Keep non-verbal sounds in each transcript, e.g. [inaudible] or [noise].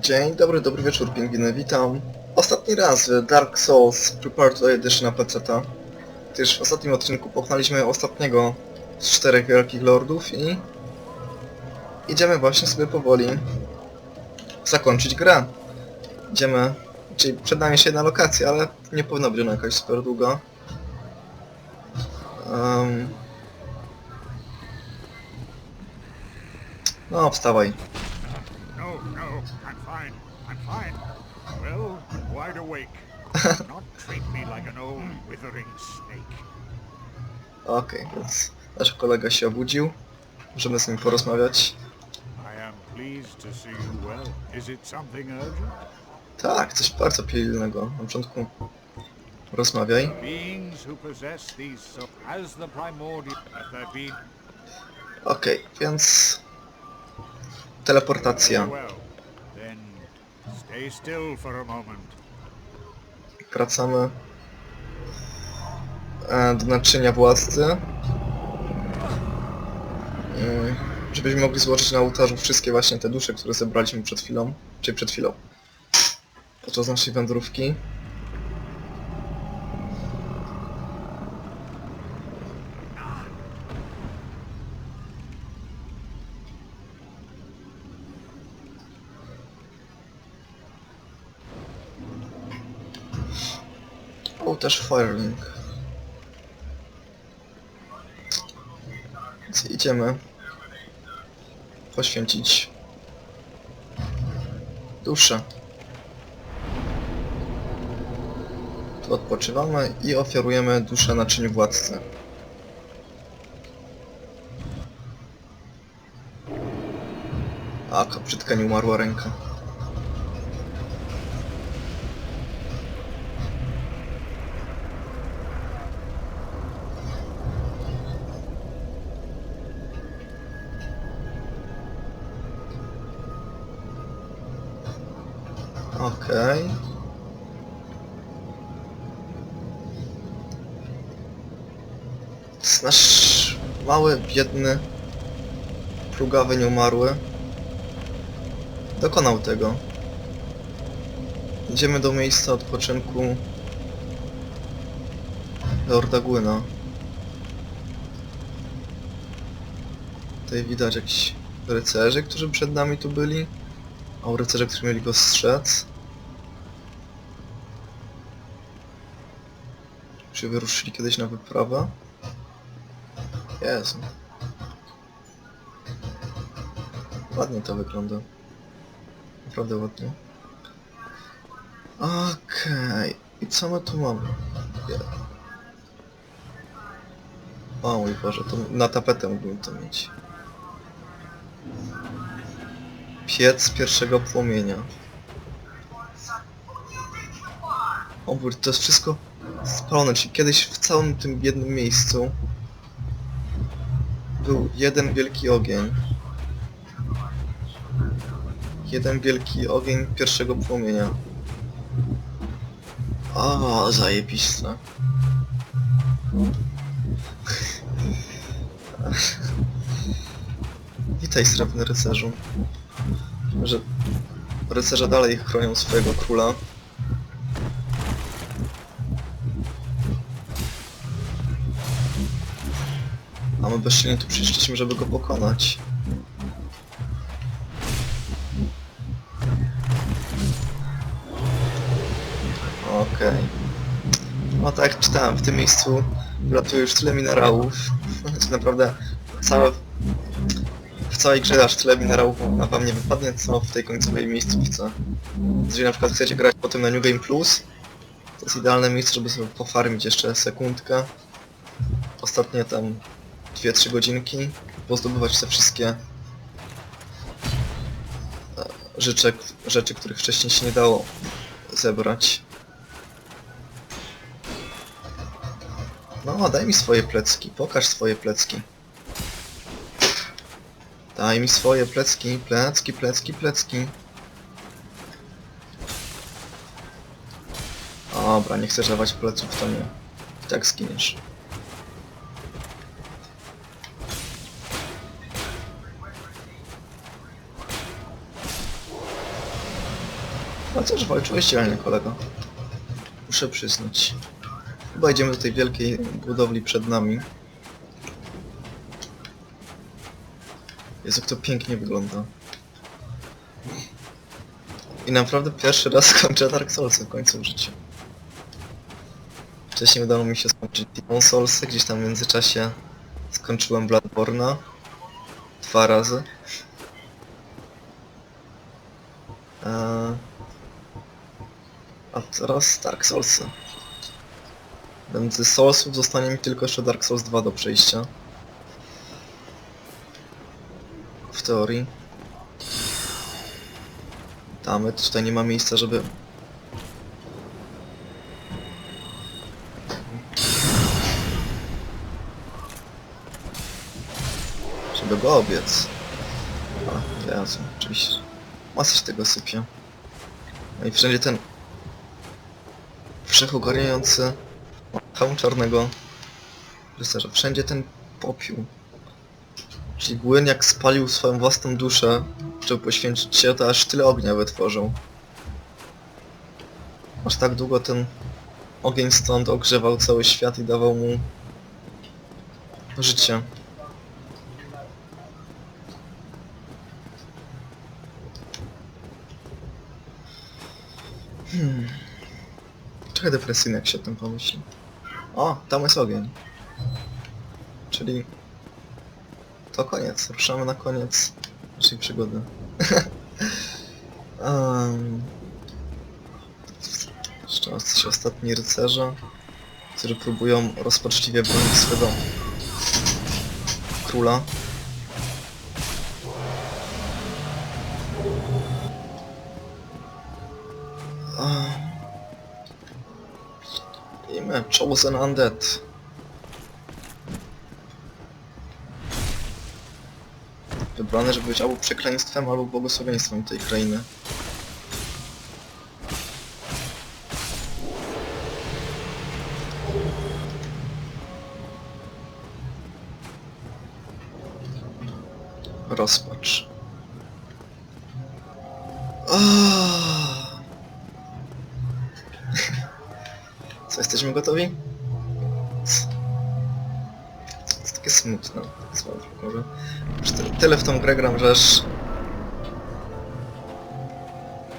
Dzień dobry, dobry wieczór, pingwiny, witam. Ostatni raz w Dark Souls Preparatory Edition na PC-ta. W ostatnim odcinku pokonaliśmy ostatniego z czterech wielkich lordów i... Idziemy właśnie sobie powoli zakończyć grę. Idziemy... Czyli przed nami jeszcze jedna lokacja, ale nie powinno być ona jakaś super długa. Um... No, wstawaj. No, I'm fine. I'm fine. Well, wide awake. [laughs] Not treat me like an old withering snake. Okej, więc nasz kolega się obudził. Możemy z nim porozmawiać. I am pleased to see you well. Is it something urgent? Tak, coś bardzo pilnego. Na początku rozmawiaj. Beings who possess these so as the primordial have there been Okej, więc... Teleportacja. well. Stay still for a moment. Wracamy e, do naczynia władcy. Mm, Żebyśmy mogli złożyć na ołtarzu wszystkie właśnie te dusze, które zebraliśmy przed chwilą. Czyli przed chwilą. Podczas naszej wędrówki. O, też Firelink. Więc idziemy poświęcić duszę. Tu odpoczywamy i ofiarujemy duszę naczyniu władcy. A, brzydka nie umarła ręka. Biedny, plugawy, nieumarły dokonał tego. Idziemy do miejsca odpoczynku Lorda Gwyna. Tutaj widać jakiś rycerzy, którzy przed nami tu byli. A rycerze, którzy mieli go strzec. Czy wyruszyli kiedyś na wyprawę? Jezu. Ładnie to wygląda. Naprawdę ładnie. Okej. I co my tu mamy? O mój Boże, to na tapetę mógłbym to mieć. Piec pierwszego płomienia. O mój, to jest wszystko spalone, czyli kiedyś w całym tym jednym miejscu był jeden wielki ogień. Jeden wielki ogień pierwszego płomienia. O, zajebiste. Witaj, srebrny rycerzu. Że rycerze dalej chronią swojego króla. A my bezsilnie tu przyszliśmy, żeby go pokonać. Okej. No tak czytałem, w tym miejscu latuje już tyle minerałów. Znaczy naprawdę całe... W całej grze aż tyle minerałów na wam nie wypadnie, co w tej końcowej miejscówce. Jeżeli na przykład chcecie grać potem na New Game Plus, to jest idealne miejsce, żeby sobie pofarmić jeszcze sekundkę. Ostatnie tam 2-3 godzinki, pozdobywać te wszystkie e, rzeczy, rzeczy, których wcześniej się nie dało zebrać. No, daj mi swoje plecki, pokaż swoje plecki. Daj mi swoje plecki, plecki, plecki, plecki. Dobra, nie chcesz dawać pleców, to nie. I tak zginiesz. Chociaż walczyłeś dzielnie, kolego. Muszę przyznać. Chyba idziemy do tej wielkiej budowli przed nami. Jezu, jak to pięknie wygląda. I naprawdę pierwszy raz skończę Dark Soulsy w końcu w życiu. Wcześniej udało mi się skończyć Demon Soulsy, gdzieś tam w międzyczasie skończyłem Bloodborne'a. Dwa razy. Eee, a teraz Dark Soulsy. Więc z Soulsów zostanie mi tylko jeszcze Dark Souls 2 do przejścia. W teorii. Damy, tutaj nie ma miejsca, żeby... Żeby go obiec. A, Jezu, oczywiście. Masa się tego sypie. No i wszędzie ten... Wszechogarniający... Hełm czarnego... Rycerza. Wszędzie ten popiół. Czyli Gwyn jak spalił swoją własną duszę, żeby poświęcić się, to aż tyle ognia wytworzył. Aż tak długo ten ogień stąd ogrzewał cały świat i dawał mu życie. Hmm. Trochę depresyjnie jak się o tym pomyśli. O, tam jest ogień. Czyli to koniec, ruszamy na koniec naszej przygody. [laughs] um, jeszcze jacyś ostatni rycerze, którzy próbują rozpaczliwie bronić swego króla. Um, Imię Chosen Undead. Wybrane, żeby być albo przekleństwem, albo błogosławieństwem tej krainy. Rozpacz. Ah. Jesteśmy gotowi? To jest takie smutne. Słabo, może. Tyle w tą grę gram, że aż...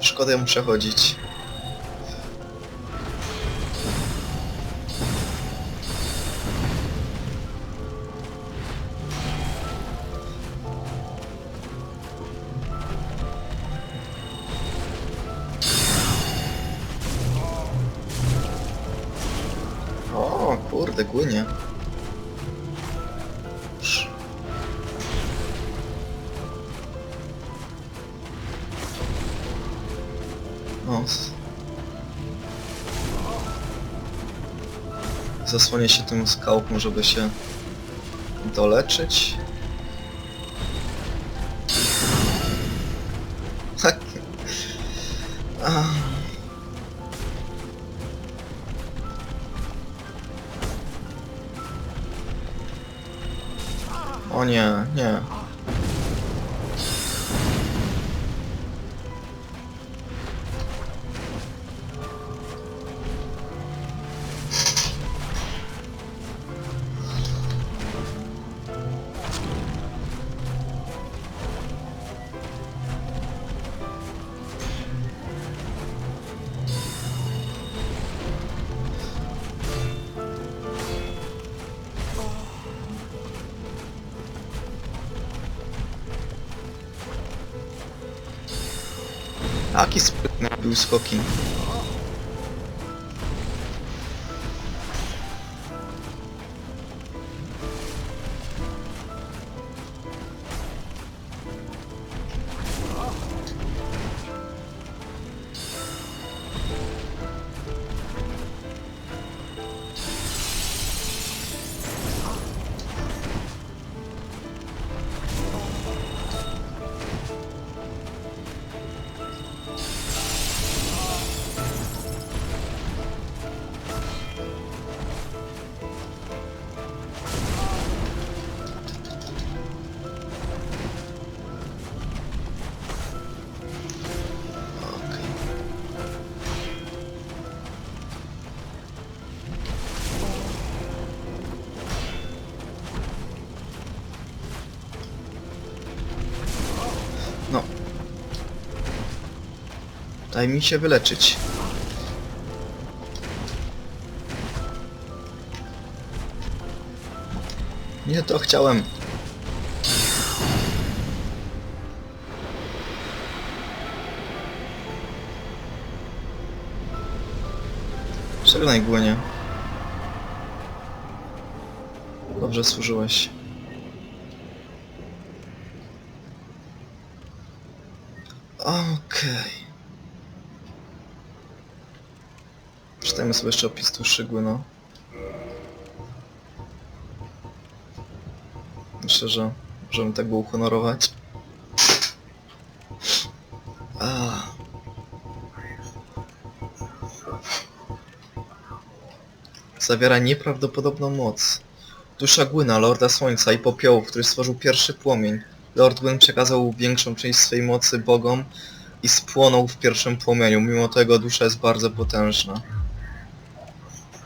Szkoda ją przechodzić. Płynie. Sz- O. Zasłonię się tym skałką, żeby się doleczyć. O nie, nie. Max, né, dos fucking Daj mi się wyleczyć. Nie to chciałem. Żegnaj Głonie. Dobrze służyłeś. Okej. Przeczytajmy sobie jeszcze opis tu szygły, no. Myślę, że możemy tak go uhonorować. Zawiera nieprawdopodobną moc. Dusza Gwyna, Lorda Słońca i Popiołów, który stworzył pierwszy płomień. Lord Gwyn przekazał większą część swej mocy bogom i spłonął w pierwszym płomieniu. Mimo tego dusza jest bardzo potężna.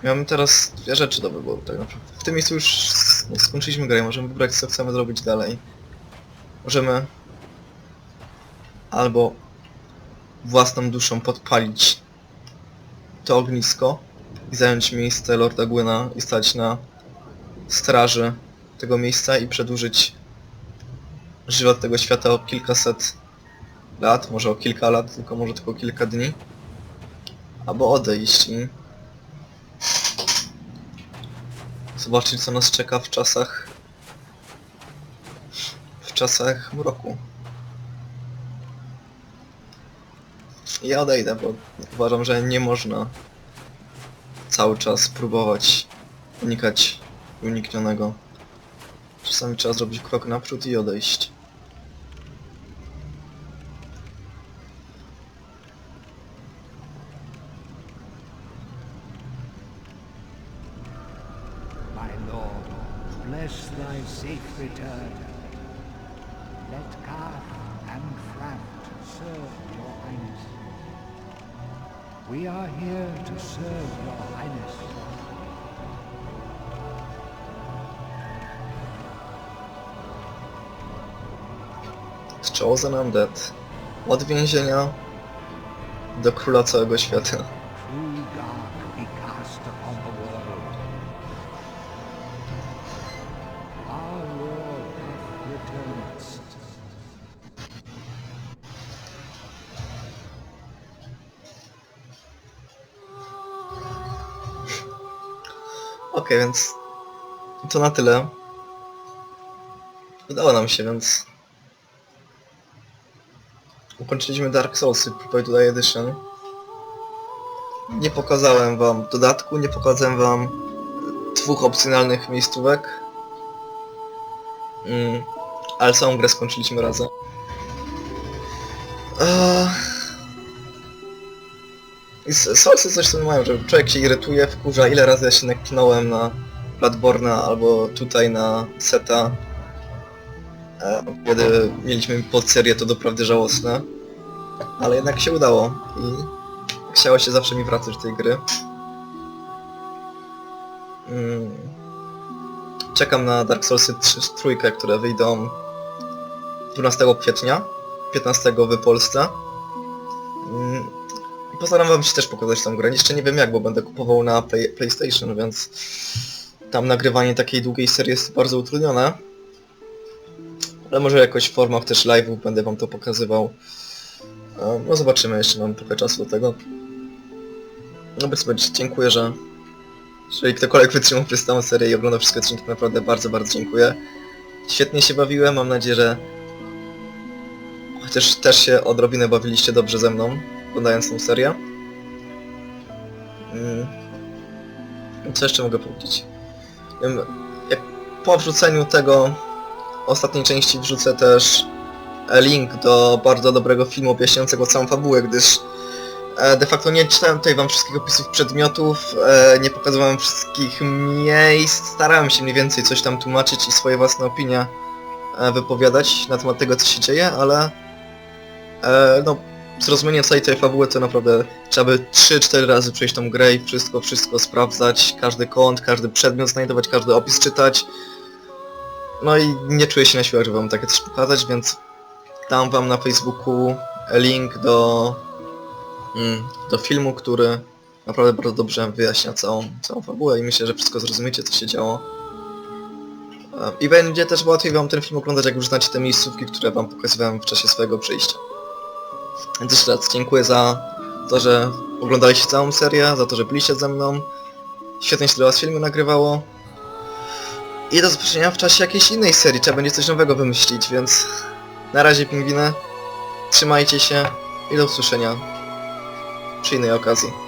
Mamy teraz dwie rzeczy do wyboru tak naprawdę. W tym miejscu już skończyliśmy grę, możemy wybrać co chcemy zrobić dalej. Możemy albo własną duszą podpalić to ognisko i zająć miejsce Lorda Gwyna i stać na straży tego miejsca i przedłużyć żywot tego świata o kilkaset lat, może o kilka lat, tylko może tylko kilka dni. Albo odejść i zobaczyć co nas czeka w czasach w czasach mroku. Ja odejdę, bo uważam, że nie można cały czas próbować unikać uniknionego. Czasami trzeba zrobić krok naprzód i odejść. Bless thy safe return. Let Carth and Fraft serve your highness. We are here to serve your highness. Chosen Undead. Od do króla całego świata. Okej, więc to na tyle. Udało nam się, więc ukończyliśmy Dark Soulsy Prepare Today Edition. Nie pokazałem wam dodatku, nie pokazałem wam dwóch opcjonalnych miejscówek. Mm, ale całą grę skończyliśmy razem. Eee... I s- Soulsy coś sobie mają, że człowiek się irytuje, wkurza, ile razy ja się naknąłem na Bloodborne'a albo tutaj na Seta. E, kiedy mieliśmy podserię to doprawdy żałosne. Ale jednak się udało i chciało się zawsze mi wracać do tej gry. Mm. Czekam na Dark Soulsy 3, trójkę, które wyjdą 12 kwietnia, 15 w Polsce. Wam się też pokazać tą grę. Jeszcze nie wiem jak, bo będę kupował na play, PlayStation, więc tam nagrywanie takiej długiej serii jest bardzo utrudnione. Ale może jakoś w formach też live'ów będę wam to pokazywał. No zobaczymy, jeszcze mam trochę czasu do tego. No być, dziękuję, że jeżeli ktokolwiek wytrzymał przez całą serię i oglądał wszystkie odcinki, to naprawdę bardzo, bardzo dziękuję. Świetnie się bawiłem, mam nadzieję, że chociaż też się odrobinę bawiliście dobrze ze mną, oglądając tą serię. Mm. Co jeszcze mogę powiedzieć? Jak po wrzuceniu tego ostatniej części wrzucę też link do bardzo dobrego filmu objaśniającego całą fabułę, gdyż e, de facto nie czytałem tutaj wam wszystkich opisów przedmiotów, e, nie pokazywałem wszystkich miejsc, starałem się mniej więcej coś tam tłumaczyć i swoje własne opinie e, wypowiadać na temat tego co się dzieje, ale no zrozumienie całej tej fabuły to naprawdę trzeba by 3-4 razy przejść tą grę i wszystko, wszystko sprawdzać, każdy kąt, każdy przedmiot znajdować, każdy opis czytać. No i nie czuję się na siłach, żeby wam takie coś pokazać, więc dam wam na Facebooku link do mm, do filmu, który naprawdę bardzo dobrze wyjaśnia całą, całą fabułę i myślę, że wszystko zrozumiecie, co się działo. E, I będzie też łatwiej wam ten film oglądać, jak już znacie te miejscówki, które wam pokazywałem w czasie swojego przyjścia. Więc jeszcze raz dziękuję za to, że oglądaliście całą serię, za to, że byliście ze mną. Świetnie się dla was filmu nagrywało. I do zobaczenia w czasie jakiejś innej serii, trzeba będzie coś nowego wymyślić, więc na razie pingwiny, trzymajcie się i do usłyszenia przy innej okazji.